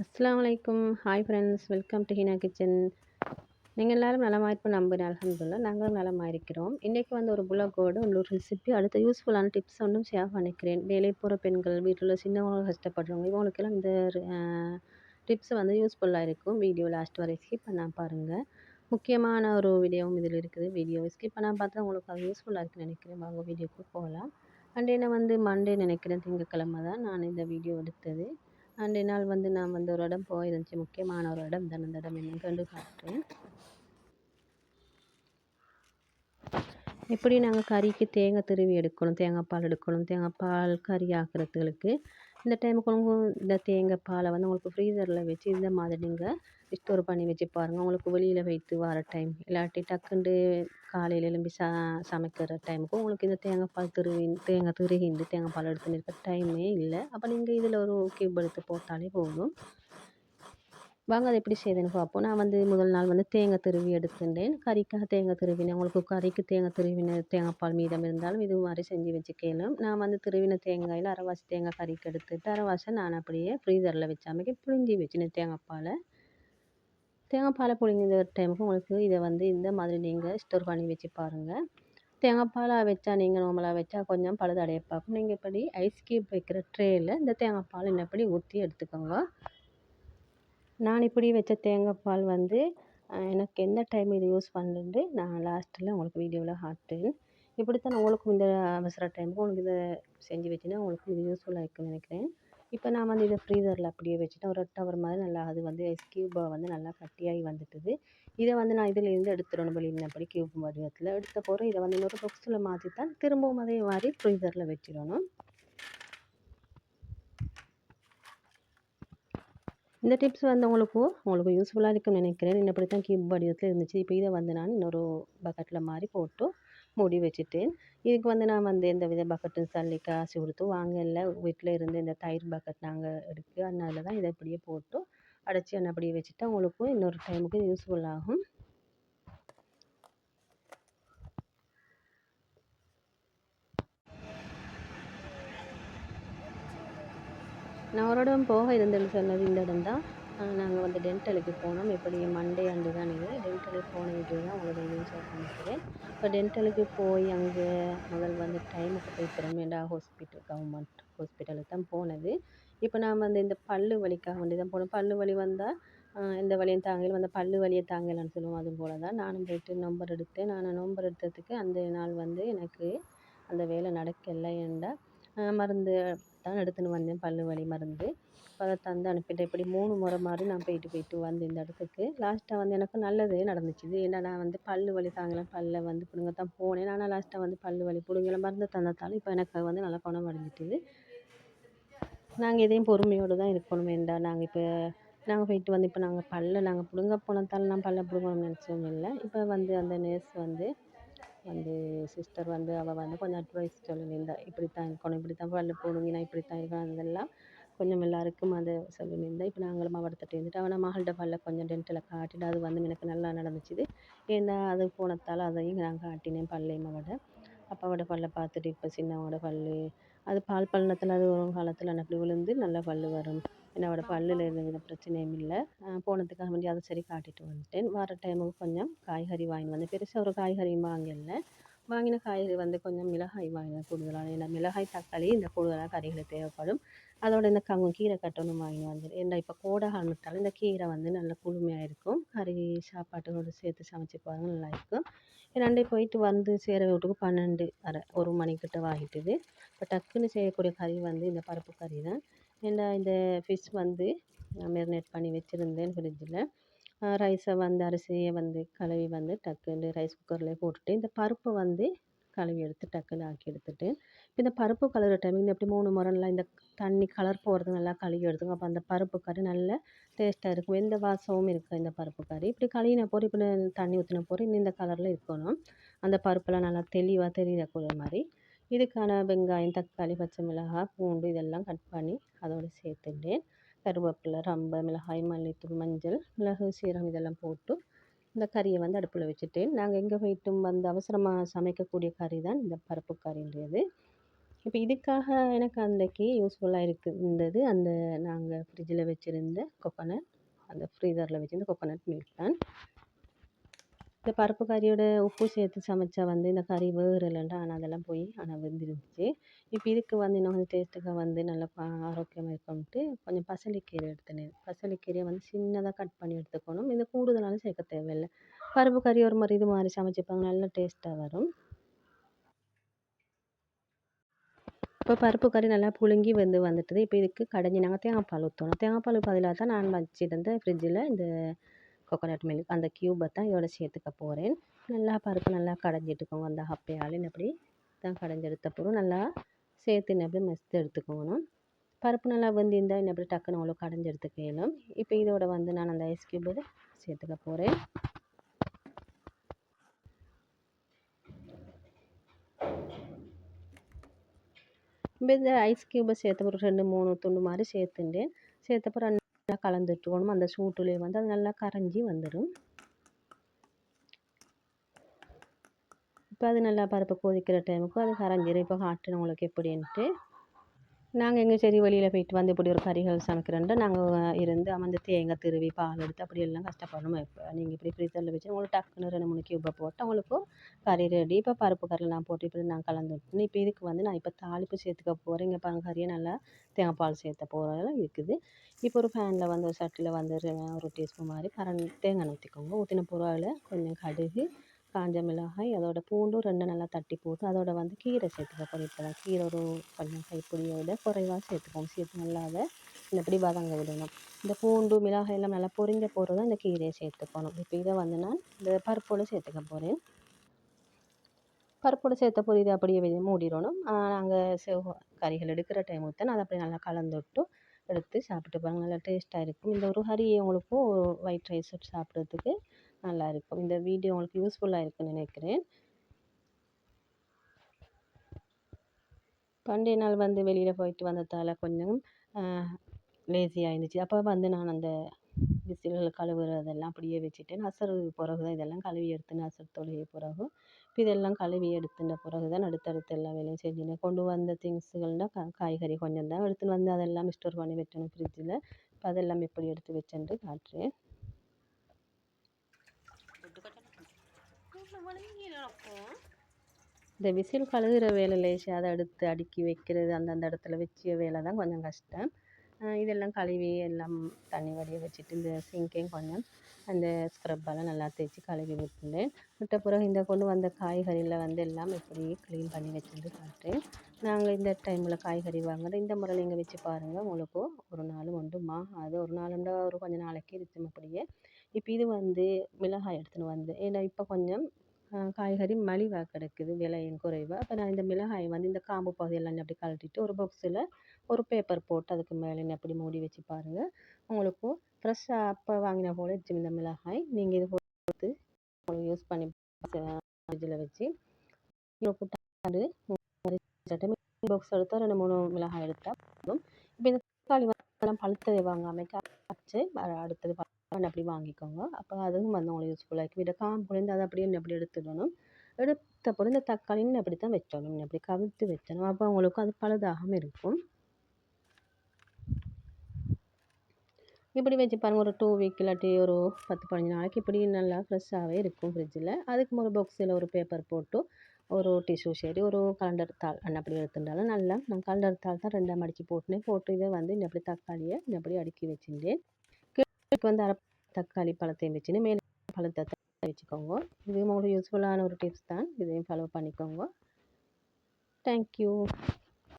அஸ்ஸலாமு hi friends welcome to Heena kitchen நீங்கள் எல்லாரும் நலமாயிருப்போம் நம்புகிறேன். அலமதுல்லா நாங்களும் நலமாயிருக்கிறோம். இன்றைக்கி வந்து ஒரு புலகோடு ஒரு ரெசிபி அடுத்த யூஸ்ஃபுல்லான டிப்ஸ் ஒன்றும் ஷேர் பண்ணிக்கிறேன். வேலைக்கு போகிற பெண்கள் வீட்டில் உள்ள சின்னவங்க கஷ்டப்படுறவங்க இவங்களுக்கெல்லாம் இந்த டிப்ஸ் வந்து யூஸ்ஃபுல்லாக இருக்கும். வீடியோ லாஸ்ட் வரை ஸ்கிப் பண்ணால் பாருங்கள் முக்கியமான ஒரு வீடியோவும் இதில் இருக்குது. வீடியோ ஸ்கிப் பண்ணால் பார்த்தா உங்களுக்கு அது யூஸ்ஃபுல்லாக இருக்குன்னு நினைக்கிறேன். வாங்க வீடியோக்கு போகலாம். அண்ட் என்ன வந்து மண்டே நினைக்கிறேன் திங்கக்கிழமை தான் நான் இந்த வீடியோ எடுத்தது. அன்றைய நாள் வந்து நான் வந்து ஒரு இடம் போயிருந்துச்சு முக்கியமான ஒரு இடம் தான் அந்த இடம். என்னன்னு கண்டு காட்டுறேன். எப்படி நாங்கள் கறிக்கு தேங்காய் துருவி எடுக்கணும் தேங்காய் பால் எடுக்கணும் தேங்காய் பால் கறி ஆக்கிறதுகளுக்கு? இந்த டைமுக்கு இந்த தேங்காய் பாலை வந்து உங்களுக்கு ஃப்ரீசரில் வச்சு இந்த மாதிரி நீங்கள் ஸ்டோர் பண்ணி வச்சு பாருங்கள் உங்களுக்கு வெளியில் வைத்து வர டைம் இல்லாட்டி டக்குண்டு காலையில் எழும்பி ச சமைக்கிற டைமுக்கு உங்களுக்கு இந்த தேங்காய் பால் துருவி தேங்காய் திருகிண்டு தேங்காய் பால் எடுத்துன்னு இருக்க டைமே இல்லை. அப்போ நீங்கள் இதில் ஒரு கியூப் எடுத்து போட்டாலே போதும். வாங்க அதை எப்படி செய்யுதுன்னு பார்ப்போம். நான் வந்து முதல் நாள் வந்து தேங்காய் திருவி எடுத்துட்டேன். கறிக்காக தேங்காய் திருவினேன். உங்களுக்கு கறிக்கு தேங்காய் துருவின தேங்காய்ப்பால் மீதம் இருந்தாலும் இது மாதிரி செஞ்சு வச்சுக்கலாம். நான் வந்து திருவின தேங்காயில் அரைவாசி தேங்காய் கறிக்கு எடுத்துட்டு அரைவாசை நான் அப்படியே ஃப்ரீசரில் வச்சாமைக்கு புழிஞ்சி வச்சுனேன் தேங்காய்ப்பாலை தேங்காய்ப்பாலை புழிஞ்ச டைமுக்கு உங்களுக்கு இதை வந்து இந்த மாதிரி நீங்கள் ஸ்டோர் பண்ணி வச்சு பாருங்கள் தேங்காய்ப்பாலை வச்சா நீங்கள் நார்மலாக வச்சா கொஞ்சம் பழுதடைய பார்க்கும். நீங்கள் இப்படி ஐஸ் க்யூப் வைக்கிற ட்ரேயில் இந்த தேங்காய்ப்பால் இன்னப்படி ஊற்றி எடுத்துக்கோங்க. நான் இப்படி வச்ச தேங்காய் பால் வந்து எனக்கு எந்த டைம் இது யூஸ் பண்ணுறது நான் லாஸ்ட்டில் உங்களுக்கு வீடியோவில் காட்டுறேன். இப்படித்தான் உங்களுக்கும் இந்த அவசர டைமுக்கு உங்களுக்கு இதை செஞ்சு வச்சுன்னா உங்களுக்கு இது யூஸ்ஃபுல்லாக இருக்கும்னு நினைக்கிறேன். இப்போ நான் வந்து இதை ஃப்ரீசரில் அப்படியே வச்சுட்டேன். ஒரு டவர் மாதிரி நல்லா அது வந்து ஐஸ் க்யூபாக வந்து நல்லா கட்டியாகி வந்துட்டுது. இதை வந்து நான் இதிலேருந்து எடுத்துடணும் வெளியினப்படி க்யூப் வடிவத்தில் எடுத்த போகிற இதை வந்து இன்னொரு பாக்ஸில் மாற்றி தான் திரும்பவும் அதே மாதிரி ஃப்ரீசரில் வச்சிடணும். இந்த டிப்ஸ் வந்து உங்களுக்கு உங்களுக்கு யூஸ்ஃபுல்லாக இருக்கும்னு நினைக்கிறேன். இன்னப்படி தான் கியூப் வடிவத்தில் இருந்துச்சு. இப்போ இதை வந்து நான் இன்னொரு பக்கெட்டில் மாதிரி போட்டு மூடி வச்சுட்டேன். இதுக்கு வந்து நான் வந்து எந்த வித பக்கெட்டும் தள்ளி காசு கொடுத்து வாங்கல. வீட்டில் இருந்து இந்த தயிர் பக்கெட் நாங்கள் இருக்குது அதனால தான் இதை இப்படியே போட்டு அடைச்சி என்ன அப்படியே வச்சுட்டா உங்களுக்கு இன்னொரு டைமுக்கு யூஸ்ஃபுல் நான் ஒரு இடம் போக இருந்தேன்னு சொன்னது இந்த இடம் தான். நாங்கள் வந்து டென்டலுக்கு போனோம். எப்படி மண்டே அண்டு தான் இது. டென்டலுக்கு போன வீடியோ தான் உங்களோட இதையும் ஷேர் பண்ணிக்கிறேன் இப்போ டென்டலுக்கு போய் அங்கே முதல் வந்து டைமுக்கு போய் திரும்பிண்டா ஹாஸ்பிட்டல் கவர்மெண்ட் ஹாஸ்பிட்டலுக்கு தான் போனது. இப்போ நான் வந்து இந்த பல்லு வலிக்காக வேண்டி தான் போனோம். பல்லு வலி வந்தால் இந்த வழியும் தாங்கல. வந்து பல்லு வலியை தாங்கலைன்னு சொல்லுவோம். அது போல் தான். நானும் போயிட்டு நம்பர் எடுத்தேன். நான் நம்பர் எடுத்ததுக்கு அந்த நாள் வந்து எனக்கு அந்த வேலை நடக்கலை என்றால் மருந்து தான் எடுத்துன்னு வந்தேன். பல் வலி மருந்து. அதை தந்து அனுப்பிட்டேன். இப்படி மூணு முறை மாதிரி நான் போயிட்டு போயிட்டு வந்தேன் இந்த இடத்துக்கு. லாஸ்ட்டாக வந்து எனக்கு நல்லதே நடந்துச்சு. ஏன்னா நான் வந்து பல்லு வலி தாங்கலை. பல்ல வந்து பிடுங்க தான் போனேன். ஆனால் லாஸ்ட்டாக வந்து பல் வலி பிடுங்கல. மருந்து தந்ததால் இப்போ எனக்கு வந்து நல்லா குணம் அடைஞ்சிட்டுது. நாங்கள் இதையும் பொறுமையோடு தான் இருக்கணும். வேண்டாம் நாங்கள் இப்போ நாங்கள் போயிட்டு வந்து இப்போ நாங்கள் பல்ல நாங்கள் பிடுங்க போனதால் நான் பல்ல பிடுங்கணும்னு நினச்சோம் இல்லை. இப்போ வந்து அந்த நேர்ஸ் வந்து வந்து சிஸ்டர் வந்து அவள் வந்து கொஞ்சம் அட்வைஸ் சொல்லியிருந்தா இப்படி தான் இருக்கணும் இப்படி தான் பல்லு நான் இப்படி தான் இருக்கணும் அதெல்லாம் கொஞ்சம் எல்லாருக்கும் அதை சொல்லியிருந்தா இப்போ நாங்களும் அவர்கிட்ட இருந்துட்டு அவனை மகள்கிட்ட பல்ல கொஞ்சம் டென்ட்டில் காட்டிட்டு அது வந்து எனக்கு நல்லா நடந்துச்சுது. ஏன்னா அது போனத்தால் அதையும் நான் காட்டினேன் பல்லையும் அவட. அப்போ அவட பல்லை பார்த்துட்டு இப்போ சின்னவனோட பல்லு அது பால் பள்ளத்தில் அது ஒரு காலத்தில் அப்படி விழுந்து நல்லா பல் வரும். என்னோடய பல்லில் எந்த பிரச்சனையும் இல்லை. போனதுக்காக வேண்டி அதை சரி காட்டிட்டு வந்துட்டேன். வர டைமுக்கு கொஞ்சம் காய்கறி வாங்கிட்டு வந்தேன். பெருசாக ஒரு காய்கறியும் வாங்கல. வாங்கின காய்கறி வந்து கொஞ்சம் மிளகாய் வாங்கினேன் கூடுதலாக ஏன்னா மிளகாய் தக்காளி இந்த கூடுதலாக கறிகள் தேவைப்படும். அதோட இந்த கங்கு கீரை கட்டணும் வாங்கி வந்தேன் ஏன்னா இப்போ கோடை காலத்தால் இந்த கீரை வந்து நல்லா குளுமையாக இருக்கும். கறி சாப்பாட்டோடு சேர்த்து சமைச்சு பாருங்க நல்லா இருக்கும். ரெண்டே போயிட்டு வந்து சேர வீட்டுக்கு பன்னெண்டு அரை ஒரு மணிக்கிட்ட வாங்கிட்டுது இப்போ டக்குன்னு செய்யக்கூடிய கறி வந்து இந்த பருப்பு கறி தான். ஏன்னா இந்த ஃபிஷ் வந்து மெரினேட் பண்ணி வச்சுருந்தேன் ஃப்ரிட்ஜில் ரைஸை வந்து அரிசியை வந்து கழுவி வந்து டக்குன்னு ரைஸ் குக்கரில் போட்டுட்டு இந்த பருப்பை வந்து கழுவி எடுத்து டக்குன்னு ஆக்கி எடுத்துட்டு இந்த பருப்பு கழுவுற டைமிங் எப்படி மூணு முறைலாம் இந்த தண்ணி கலர் போகிறது நல்லா கழுவி எடுத்துங்க அப்போ அந்த பருப்பு கறி நல்ல டேஸ்ட்டாக இருக்கும். எந்த வாசமும் இருக்குது இந்த பருப்பு கறி. இப்படி கழுவின போகிற இப்படி தண்ணி ஊற்றின போகிற இன்னும் இந்த கலரில் இருக்கணும். அந்த பருப்பெல்லாம் நல்லா தெளிவாக தெரியக்கூடிய மாதிரி. இதுக்கான வெங்காயம் தக்காளி பச்சை மிளகாய் பூண்டு இதெல்லாம் கட் பண்ணி அதோடு சேர்த்துட்டேன் கருவேப்பிலை ரம்பை மிளகாய் மல்லித்தூள் மஞ்சள் மிளகு சீரகம் இதெல்லாம் போட்டு இந்த கறியை வந்து அடுப்பில் வச்சுட்டேன். நாங்கள் எங்கே போயிட்டும் வந்து அவசரமாக சமைக்கக்கூடிய கறி தான் இந்த பருப்பு கறின்றது. இப்போ இதுக்காக எனக்கு அன்றைக்கி யூஸ்ஃபுல்லாக இருக்கு இருந்தது அந்த நாங்கள் ஃப்ரிட்ஜில் வச்சுருந்த கொக்கோனட் அந்த ஃப்ரீசரில் வச்சுருந்த கொக்கோனட் மில்க் தான். இந்த பருப்பு கறியோட உப்பு சேர்த்து சமைச்சா வந்து இந்த கறி வேகலைன்டா ஆனால் அதெல்லாம் போய் ஆனால் வெந்துருந்துச்சு இப்போ இதுக்கு வந்து இன்னும் கொஞ்சம் டேஸ்ட்டுக்காக வந்து நல்லா பா ஆரோக்கியமாக இருக்கணும்ட்டு கொஞ்சம் பசலைக்கீரை எடுத்துனேன் பசலைக்கீரையை வந்து சின்னதாக கட் பண்ணி எடுத்துக்கணும். இது கூடுதலாலும் சேர்க்க தேவையில்லை. பருப்பு கறி ஒரு மாதிரி இது மாதிரி சமைச்சிப்பாங்க. நல்ல டேஸ்ட்டாக வரும். இப்போ பருப்பு கறி நல்லா புழுங்கி வந்து வந்துட்டுது. இப்போ இதுக்கு கடைஞ்சி நாங்கள் தேங்காய் பால் ஊற்றணும் தேங்காய் பால் பதிலாக தான் நான் வச்சுருந்த ஃப்ரிட்ஜில் இந்த கோகோனட் மில்க் அந்த க்யூபை தான் இதோட சேர்த்துக்க போகிறேன் நல்லா பருப்பு நல்லா கடைஞ்சிட்டுக்கோங்க அந்த ஹப்பையால் அப்படி தான் கடைஞ்செடுத்த பிறகு நல்லா சேர்த்து என்ன அப்படி மெஸ்து எடுத்துக்கணும். பருப்பு நல்லா வெந்திருந்தால் என்ன அப்படி டக்குன்னு அவ்வளோ கடைஞ்சி எடுத்துக்கணும். இப்போ இதோட வந்து நான் அந்த ஐஸ் க்யூபை சேர்த்துக்க போகிறேன் இப்போ இந்த ஐஸ் க்யூபை சேர்த்த ஒரு ரெண்டு மூணு துண்டு மாதிரி சேர்த்துட்டேன் சேர்த்தப்போ நல்லா கலந்துட்டுக்கணும். அந்த சூட்டுலேயே வந்து அது நல்லா கரைஞ்சி வந்துடும் இப்போ அது நல்லா பருப்பு கொதிக்கிற டைமுக்கு அது கரைஞ்சிரும். இப்போ காட்டுறேன் உங்களுக்கு எப்படின்ட்டு. நாங்கள் எங்கள் சரி வெளியில் போயிட்டு வந்து இப்படி ஒரு கறிகள் சமைக்கிறோன்ட்டு நாங்கள் இருந்து அமர்ந்து தேங்காய் திருவி பால் எடுத்து அப்படி எல்லாம் கஷ்டப்படணும் இப்போ நீங்கள் இப்படி ஃப்ரீசரில் வச்சு உங்களுக்கு டக்குன்னு ரெண்டு மூணு கியூபை போட்டு உங்களுக்கு கறி ரெடி இப்போ பருப்பு கறிலாம் போட்டு இப்படி நான் கலந்து விட்டுனேன் இப்போ இதுக்கு வந்து நான் இப்போ தாளிப்பு சேர்த்துக்க போகிறேன் இங்கே பாருங்க கறியை நல்லா தேங்காய் பால் சேர்த்த போகிறதெல்லாம் இருக்குது. இப்போ ஒரு ஃபேனில் வந்து ஒரு சட்டியில் வந்து ஒரு டீஸ்பூன் மாதிரி கரண் தேங்காய் ஊற்றிக்கோங்க ஊற்றின பொருளில் கொஞ்சம் கடுகு காஞ்ச மிளகாய் அதோட பூண்டும் ரெண்டு நல்லா தட்டி போட்டு அதோட வந்து கீரை சேர்த்துக்க போகிறேன் இப்போ தான் கீரை ஒரு கொஞ்சம் கைப்பிடியோட குறைவாக சேர்த்துக்கோம் சேர்த்து நல்லா அதை இப்படி வதங்க விடணும். இந்த பூண்டு மிளகாய் எல்லாம் நல்லா பொரிஞ்ச போகிறது தான் இந்த கீரையை சேர்த்துக்கணும். இப்போ இதை வந்து நான் இந்த பருப்போடு சேர்த்துக்க போகிறேன் பருப்போடு சேர்த்த பொரி இதை அப்படியே மூடிடணும். நாங்கள் செவ் கறிகள் எடுக்கிற டைம் ஊற்ற அதை அப்படியே நல்லா கலந்து விட்டு எடுத்து சாப்பிட்டு பாருங்கள் நல்லா டேஸ்ட்டாக இருக்கும். இந்த ஒரு ஹரி உங்களுக்கும் ஒயிட் ரைஸ் சாப்பிட்றதுக்கு நல்லா இருக்கும் இந்த வீடியோ உங்களுக்கு யூஸ்ஃபுல்லாக இருக்குன்னு நினைக்கிறேன். பண்டைய நாள் வந்து வெளியில் போயிட்டு வந்ததால் கொஞ்சம் லேசியாக இருந்துச்சு அப்போ வந்து நான் அந்த விசில்கள் கழுவுறதெல்லாம் அப்படியே வச்சுட்டேன் அசர் பிறகு தான் இதெல்லாம் கழுவி எடுத்துன்னு அசர் தொழுகிய பிறகு இதெல்லாம் கழுவி எடுத்துன பிறகு தான் அடுத்தடுத்து எல்லா வேலையும் செஞ்சுனேன் கொண்டு வந்த திங்ஸுகள்னால் கா காய்கறி கொஞ்சம் தான் எடுத்துன்னு வந்து அதெல்லாம் ஸ்டோர் பண்ணி வைக்கணும் ஃப்ரிட்ஜில் இப்போ அதெல்லாம் எப்படி எடுத்து வச்சேன்ட்டு காட்டுறேன். இந்த விசில் கழுகுற வேலை லேசாக அதை எடுத்து அடுக்கி வைக்கிறது அந்தந்த இடத்துல வச்ச வேலை தான் கொஞ்சம் கஷ்டம். இதெல்லாம் கழுவி எல்லாம் தண்ணி வடிய வச்சுட்டு இந்த சிங்கையும் கொஞ்சம் அந்த ஸ்க்ரப்பால் நல்லா தேய்ச்சி கழுவி விட்டுருந்தேன் விட்ட பிறகு இந்த கொண்டு வந்த காய்கறியில் வந்து எல்லாம் எப்படி க்ளீன் பண்ணி வச்சுருந்து காட்டுறேன் நாங்கள் இந்த டைமில் காய்கறி வாங்குறது இந்த முறையில் நீங்கள் வச்சு பாருங்கள் உங்களுக்கு ஒரு நாள் உண்டுமா? அது ஒரு நாளுண்டா ஒரு கொஞ்சம் நாளைக்கு இருக்கும் அப்படியே. இப்போ இது வந்து மிளகாய் எடுத்துன்னு வந்து ஏன்னா இப்போ கொஞ்சம் காய்கறி மலிவாக கிடைக்குது விலையும் குறைவாக அப்போ நான் இந்த மிளகாயை வந்து இந்த காம்பு பகுதியெல்லாம் அப்படி கழட்டிட்டு ஒரு பாக்ஸில் ஒரு பேப்பர் போட்டு அதுக்கு மேலே அப்படி மூடி வச்சு பாருங்கள் உங்களுக்கு ஃப்ரெஷ்ஷாக அப்போ வாங்கின போல் இந்த மிளகாய். நீங்கள் இது போட்டு யூஸ் பண்ணி ஃப்ரிட்ஜில் வச்சு பாக்ஸ் எடுத்தால் ரெண்டு மூணு மிளகாய் எடுத்தால் போதும். இப்போ இந்த தக்காளி வந்து பழுத்ததை வாங்காமல் வச்சு அடுத்தது அப்படி வாங்கிக்கோங்க. அப்போ அதுவும் வந்து உங்களுக்கு யூஸ்ஃபுல்லாக இருக்கும். இதை காம்பு பொழிந்து அதை அப்படியே அப்படி எடுத்துடணும். எடுத்த பிறகு இந்த தக்காளின்னு அப்படி தான் வச்சணும் அப்படி கவிழ்த்து வைக்கணும். அப்போ உங்களுக்கு அது பழுதாகாமல் இருக்கும். இப்படி வச்சு பாருங்கள் ஒரு டூ வீக் இல்லாட்டி ஒரு பத்து பதினஞ்சு நாளைக்கு இப்படி நல்லா ஃப்ரெஷ்ஷாகவே இருக்கும் ஃப்ரிட்ஜில் அதுக்கு ஒரு பாக்ஸில் ஒரு பேப்பர் போட்டு ஒரு டிஷ்யூ சரி ஒரு கலண்டர் தாள் அப்படி எடுத்துட்டாலும் நல்லா நான் கலண்டர் தாள் தான் ரெண்டாம் மடித்து போட்டுனேன். போட்டு இதை வந்து இப்படி தக்காளியை இப்படி அடுக்கி வச்சுட்டேன் இதுக்கு வந்து அரை தக்காளி பழத்தையும் வச்சுன்னு மேலே பழத்தை வச்சுக்கோங்க. இது உங்களுக்கு யூஸ்ஃபுல்லான ஒரு டிப்ஸ் தான். இதையும் ஃபாலோ பண்ணிக்கோங்க. தேங்க்யூ